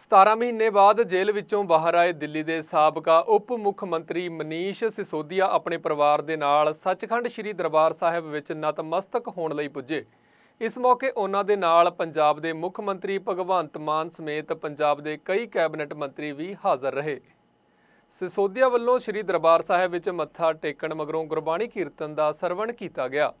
17 ਮਹੀਨੇ ਬਾਅਦ ਜੇਲ੍ਹ ਵਿੱਚੋਂ ਬਾਹਰ ਆਏ ਦਿੱਲੀ ਦੇ ਸਾਬਕਾ ਉਪ ਮੁੱਖ ਮੰਤਰੀ ਮਨੀਸ਼ ਸਿਸੋਦੀਆ ਆਪਣੇ ਪਰਿਵਾਰ ਦੇ ਨਾਲ ਸੱਚਖੰਡ ਸ੍ਰੀ ਦਰਬਾਰ ਸਾਹਿਬ ਵਿੱਚ ਨਤਮਸਤਕ ਹੋਣ ਲਈ ਪੁੱਜੇ। ਇਸ ਮੌਕੇ ਉਹਨਾਂ ਦੇ ਨਾਲ ਪੰਜਾਬ ਦੇ ਮੁੱਖ ਮੰਤਰੀ ਭਗਵੰਤ ਮਾਨ ਸਮੇਤ ਪੰਜਾਬ ਦੇ ਕਈ ਕੈਬਨਿਟ ਮੰਤਰੀ ਵੀ ਹਾਜ਼ਰ ਰਹੇ। ਸਿਸੋਦੀਆ ਵੱਲੋਂ ਸ੍ਰੀ ਦਰਬਾਰ ਸਾਹਿਬ ਵਿੱਚ ਮੱਥਾ ਟੇਕਣ ਮਗਰੋਂ ਗੁਰਬਾਣੀ ਕੀਰਤਨ ਦਾ ਸਰਵਣ ਕੀਤਾ ਗਿਆ।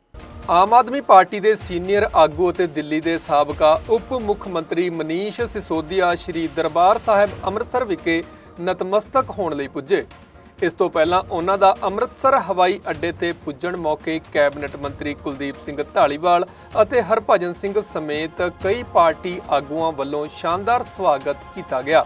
ਆਮ ਆਦਮੀ ਪਾਰਟੀ ਦੇ ਸੀਨੀਅਰ ਆਗੂ ਅਤੇ ਦਿੱਲੀ ਦੇ ਸਾਬਕਾ ਉਪ ਮੁੱਖ ਮੰਤਰੀ ਮਨੀਸ਼ ਸਿਸੋਦੀਆ ਸ੍ਰੀ ਦਰਬਾਰ ਸਾਹਿਬ ਅੰਮ੍ਰਿਤਸਰ ਵਿਖੇ ਨਤਮਸਤਕ ਹੋਣ ਲਈ ਪੁੱਜੇ। ਇਸ ਤੋਂ ਪਹਿਲਾਂ ਉਹਨਾਂ ਦਾ ਅੰਮ੍ਰਿਤਸਰ ਹਵਾਈ ਅੱਡੇ ਤੇ ਪੁੱਜਣ ਮੌਕੇ ਕੈਬਨਿਟ ਮੰਤਰੀ ਕੁਲਦੀਪ ਸਿੰਘ ਢਾਲੀਵਾਲ ਅਤੇ ਹਰਭਜਨ ਸਿੰਘ ਸਮੇਤ ਕਈ ਪਾਰਟੀ ਆਗੂਆਂ ਵੱਲੋਂ ਸ਼ਾਨਦਾਰ ਸਵਾਗਤ ਕੀਤਾ ਗਿਆ।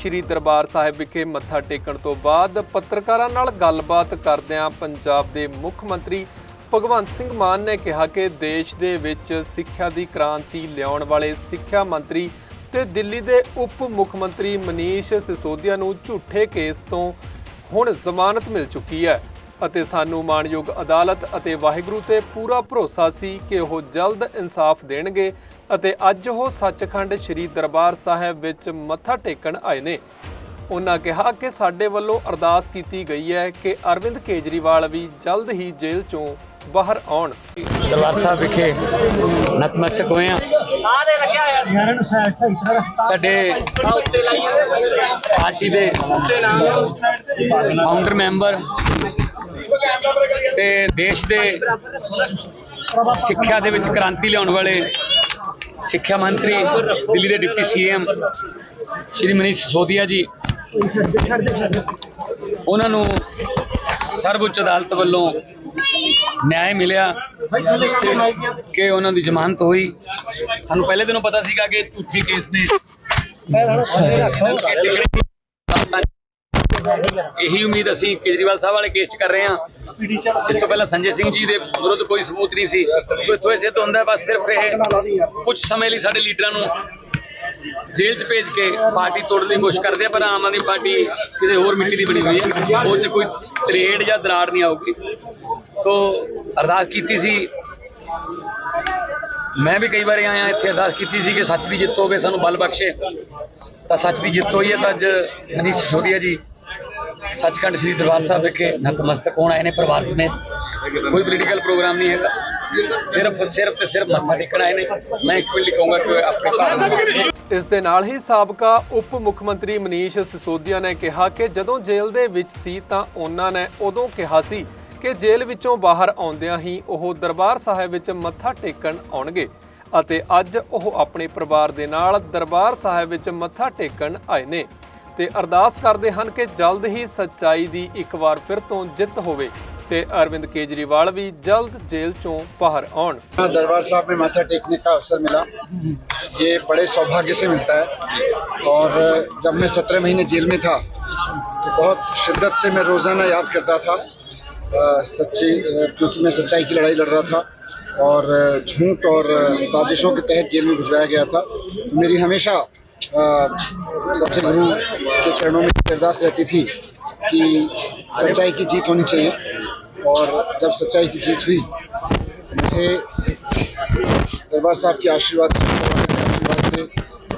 ਸ਼੍ਰੀ ਦਰਬਾਰ ਸਾਹਿਬ ਵਿਖੇ ਮੱਥਾ ਟੇਕਣ ਤੋਂ ਬਾਅਦ ਪੱਤਰਕਾਰਾਂ ਨਾਲ ਗੱਲਬਾਤ ਕਰਦਿਆਂ ਪੰਜਾਬ ਦੇ ਮੁੱਖ ਮੰਤਰੀ ਭਗਵੰਤ ਸਿੰਘ ਮਾਨ ਨੇ ਕਿਹਾ ਕਿ ਦੇਸ਼ ਦੇ ਵਿੱਚ ਸਿੱਖਿਆ ਦੀ ਕ੍ਰਾਂਤੀ ਲਿਆਉਣ ਵਾਲੇ ਸਿੱਖਿਆ ਮੰਤਰੀ ਤੇ ਦਿੱਲੀ ਦੇ ਉਪ ਮੁੱਖ ਮੰਤਰੀ ਮਨੀਸ਼ ਸਿਸੋਦੀਆ ਨੂੰ ਝੂਠੇ ਕੇਸ ਤੋਂ ਹੁਣ ਜ਼ਮਾਨਤ ਮਿਲ ਚੁੱਕੀ ਹੈ ਅਤੇ ਸਾਨੂੰ ਮਾਣਯੋਗ ਅਦਾਲਤ ਅਤੇ ਵਾਹਿਗੁਰੂ ਤੇ ਪੂਰਾ ਭਰੋਸਾ ਸੀ ਕਿ ਉਹ ਜਲਦ ਇਨਸਾਫ ਦੇਣਗੇ ਅਤੇ ਅੱਜ ਉਹ ਸੱਚਖੰਡ ਸ੍ਰੀ ਦਰਬਾਰ ਸਾਹਿਬ ਵਿੱਚ ਮੱਥਾ ਟੇਕਣ ਆਏ ਨੇ। ਉਹਨਾਂ ਕਿਹਾ ਕਿ ਸਾਡੇ ਵੱਲੋਂ ਅਰਦਾਸ ਕੀਤੀ ਗਈ ਹੈ ਕਿ ਅਰਵਿੰਦ ਕੇਜਰੀਵਾਲ ਵੀ ਜਲਦ ਹੀ ਜੇਲ੍ਹ ਚੋਂ ਬਾਹਰ ਆਉਣ। ਦਰਬਾਰ ਸਾਹਿਬ ਵਿਖੇ ਨਤਮਸਤਕ ਹੋਏ ਆ ਸਾਡੇ ਪਾਰਟੀ ਦੇ ਫਾਊਂਡਰ ਮੈਂਬਰ ਤੇ ਦੇਸ਼ ਦੇ ਸਿੱਖਿਆ ਦੇ ਵਿੱਚ ਕ੍ਰਾਂਤੀ ਲਿਆਉਣ ਵਾਲੇ ਸਿੱਖਿਆ ਮੰਤਰੀ, ਦਿੱਲੀ ਦੇ ਡਿਪਟੀ ਸੀਐਮ ਸ਼੍ਰੀ ਮਨੀਸ਼ ਸਿਸੋਦੀਆ ਜੀ, ਉਹਨਾਂ ਨੂੰ ਸਰਵਉੱਚ ਅਦਾਲਤ ਵੱਲੋਂ ਨਿਆਂ ਮਿਲਿਆ ਕਿ ਉਹਨਾਂ ਦੀ ਜ਼ਮਾਨਤ ਹੋਈ। ਸਾਨੂੰ ਪਹਿਲੇ ਦਿਨੋਂ ਪਤਾ ਸੀਗਾ ਕਿ ਝੂਠੇ ਕੇਸ ਨੇ। ਇਹੀ ਉਮੀਦ ਅਸੀਂ ਕੇਜਰੀਵਾਲ ਸਾਹਿਬ ਵਾਲੇ ਕੇਸ 'ਚ ਕਰ ਰਹੇ ਹਾਂ। ਇਸ ਤੋਂ ਪਹਿਲਾਂ ਸੰਜੇ ਸਿੰਘ ਜੀ ਦੇ ਵਿਰੁੱਧ ਕੋਈ ਸਬੂਤ ਨਹੀਂ ਸੀ। ਸੋ ਇੱਥੋਂ ਇਹ ਸਿੱਧ ਹੁੰਦਾ ਬਸ ਸਿਰਫ ਇਹ ਕੁਝ ਸਮੇਂ ਲਈ ਸਾਡੇ ਲੀਡਰਾਂ ਨੂੰ ਜੇਲ੍ਹ 'ਚ ਭੇਜ ਕੇ ਪਾਰਟੀ ਤੋੜਨ ਦੀ ਕੋਸ਼ਿਸ਼ ਕਰਦੇ ਆ, ਪਰ ਆਮ ਆਦਮੀ ਪਾਰਟੀ ਕਿਸੇ ਹੋਰ ਮਿੱਟੀ ਦੀ ਬਣੀ ਹੋਈ ਹੈ ਉਹ 'ਚ ਕੋਈ ਤਰੇੜ ਜਾਂ ਦਰਾੜ ਨਹੀਂ ਆਊਗੀ। ਤੋ ਅਰਦਾਸ ਕੀਤੀ ਸੀ। ਮੈਂ ਵੀ ਕਈ ਵਾਰੀ ਆਇਆ ਇੱਥੇ ਅਰਦਾਸ ਕੀਤੀ ਸੀ ਕਿ ਸੱਚ ਦੀ ਜਿੱਤ ਹੋਵੇ, ਸਾਨੂੰ ਬਲ ਬਖਸ਼ੇ। ਤਾਂ ਸੱਚ ਦੀ ਜਿੱਤ ਹੋਈ ਹੈ ਤਾਂ ਅੱਜ ਮਨੀਸ਼ ਸਿਸੋਦੀਆ ਜੀ ਸੱਚਖੰਡ ਸ੍ਰੀ ਦਰਬਾਰ ਸਾਹਿਬ ਵਿਖੇ ਨਤਮਸਤਕ ਹੋਣ ਆਏ ਨੇ ਪਰਿਵਾਰ ਸਮੇਤ। ਕੋਈ ਪੋਲੀਟੀਕਲ ਪ੍ਰੋਗਰਾਮ ਨਹੀਂ ਹੈਗਾ। ਸਿਰਫ ਸਿਰਫ ਤੇ ਸਿਰਫ ਮੱਥਾ ਟੇਕਣ ਆਏ ਨੇ। ਮੈਂ ਇੱਕ ਵੀ ਕਿ ਆਪਣੇ ਭਾਰਤ ਇਸ ਦੇ ਨਾਲ ਹੀ ਸਾਬਕਾ ਉਪ ਮੁੱਖ ਮੰਤਰੀ ਮਨੀਸ਼ ਸਿਸੋਦੀਆ ਨੇ ਕਿਹਾ ਕਿ ਜਦੋਂ ਜੇਲ੍ਹ ਦੇ ਵਿੱਚ ਸੀ ਤਾਂ ਉਹਨਾਂ ਨੇ ਉਦੋਂ ਕਿਹਾ ਸੀ ਕਿ ਜੇਲ੍ਹ ਵਿੱਚੋਂ ਬਾਹਰ ਆਉਂਦਿਆਂ ਹੀ ਉਹ ਦਰਬਾਰ ਸਾਹਿਬ ਵਿੱਚ ਮੱਥਾ ਟੇਕਣ ਆਉਣਗੇ ਅਤੇ ਅੱਜ ਉਹ ਆਪਣੇ ਪਰਿਵਾਰ ਦੇ ਨਾਲ ਦਰਬਾਰ ਸਾਹਿਬ ਵਿੱਚ ਮੱਥਾ ਟੇਕਣ ਆਏ ਨੇ ਤੇ ਅਰਦਾਸ ਕਰਦੇ ਹਨ ਕਿ ਜਲਦ ਹੀ ਸੱਚਾਈ ਦੀ ਇੱਕ ਵਾਰ ਫਿਰ ਤੋਂ ਜਿੱਤ ਹੋਵੇ। अरविंद केजरीवाल भी जल्द जेल चो बाहर आउन दरबार साहब में माथा टेकने का अवसर मिला ये बड़े सौभाग्य से मिलता है और जब मैं सत्रह महीने जेल में था तो बहुत शिद्दत से मैं रोज़ाना याद करता था सच्ची क्योंकि मैं सच्चाई की लड़ाई लड़ रहा था और झूठ और साजिशों के तहत जेल में भिजवाया गया था तो मेरी हमेशा सच्चे गुरु के चरणों में अरदास रहती थी कि सच्चाई की जीत होनी चाहिए और जब सच्चाई की जीत हुई, मुझे दरबार साहब के आशीर्वाद से आशीर्वाद से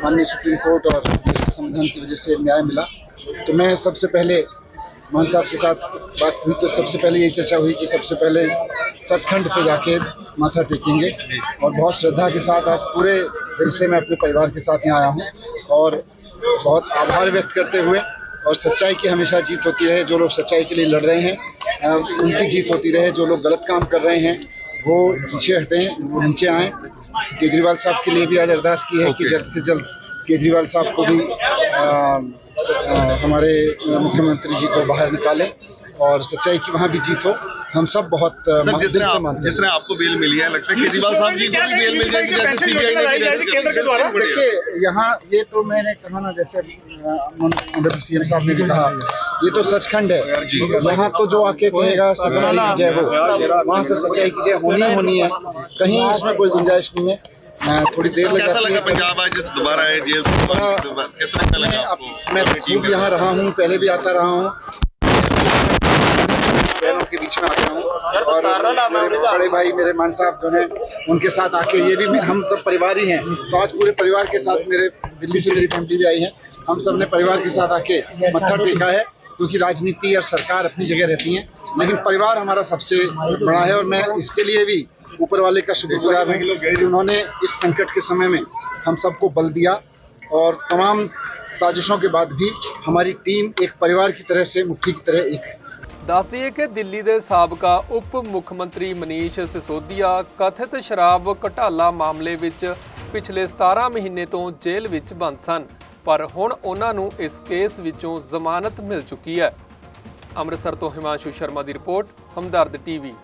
माननीय सुप्रीम कोर्ट और संविधान की वजह से न्याय मिला। तो मैं सबसे पहले मान साहब के साथ बात हुई तो सबसे पहले यही चर्चा हुई कि सबसे पहले सचखंड पे जाके माथा टेकेंगे और बहुत श्रद्धा के साथ आज पूरे दिल से मैं अपने परिवार के साथ यहाँ आया हूँ और बहुत आभार व्यक्त करते हुए और सच्चाई की हमेशा जीत होती रहे जो लोग सच्चाई के लिए लड़ रहे हैं उनकी जीत होती रहे जो लोग गलत काम कर रहे हैं वो पीछे हटें वो नीचे आए केजरीवाल साहब के लिए भी आज अरदास की है okay. कि जल्द से जल्द केजरीवाल साहब को भी आ, आ, हमारे मुख्यमंत्री जी को बाहर निकालें और सच्चाई की वहाँ भी जीत। हो हम सब बहुत दिल से मानते हैं। आपको बेल मिली है लगता है केजरीवाल साहब जी को भी बेल मिल जाएगी जैसे सीबीआई केंद्र के द्वारा? देखिए यहाँ ये तो मैंने कहा ना जैसे सीएम साहब ने भी कहा ये तो सचखंड है। यहाँ तो जो आके कहेगा सच्चाई की जय हो वहाँ पे सच्चाई की जय होनी ही होनी है। कहीं इसमें कोई गुंजाइश नहीं है। थोड़ी देर लग कैसा लगा है पंजाब आज दोबारा आए जेल से बड़ा- किस लगा मैं के यहाँ रहा हूँ पहले भी आता रहा हूँ। बहनों के बीच में आ गया हूँ और मेरे बड़े भाई मेरे मान साहब जो हैं उनके साथ आके ये भी हम सब परिवार ही हैं। तो आज पूरे परिवार के साथ मेरे दिल्ली से मेरी फैमिली भी आई है। हम सबने परिवार के साथ आके मत्था टेका है क्योंकि राजनीति और सरकार अपनी जगह रहती है। लेकिन परिवार हमारा सबसे बड़ा है और मैं इसके लिए भी ऊपर वाले का शुक्रगुजार हूँ कि उन्होंने इस संकट के समय में हम सबको बल दिया और तमाम साजिशों के बाद भी हमारी टीम एक परिवार की तरह से मुट्ठी की तरह एक है ਦੱਸ ਦਈਏ ਕਿ ਦਿੱਲੀ ਦੇ ਸਾਬਕਾ ਉਪ ਮੁੱਖ ਮੰਤਰੀ ਮਨੀਸ਼ ਸਿਸੋਦੀਆ ਕਥਿਤ ਸ਼ਰਾਬ ਘੁਟਾਲਾ ਮਾਮਲੇ ਵਿੱਚ ਪਿਛਲੇ 17 ਮਹੀਨੇ ਤੋਂ ਜੇਲ੍ਹ ਵਿੱਚ ਬੰਦ ਸਨ, ਪਰ ਹੁਣ ਉਹਨਾਂ ਨੂੰ ਇਸ ਕੇਸ ਵਿੱਚੋਂ ਜ਼ਮਾਨਤ ਮਿਲ ਚੁੱਕੀ ਹੈ। ਅੰਮ੍ਰਿਤਸਰ ਤੋਂ ਹਿਮਾਂਸ਼ੂ ਸ਼ਰਮਾ ਦੀ ਰਿਪੋਰਟ, ਹਮਦਰਦ ਟੀਵੀ।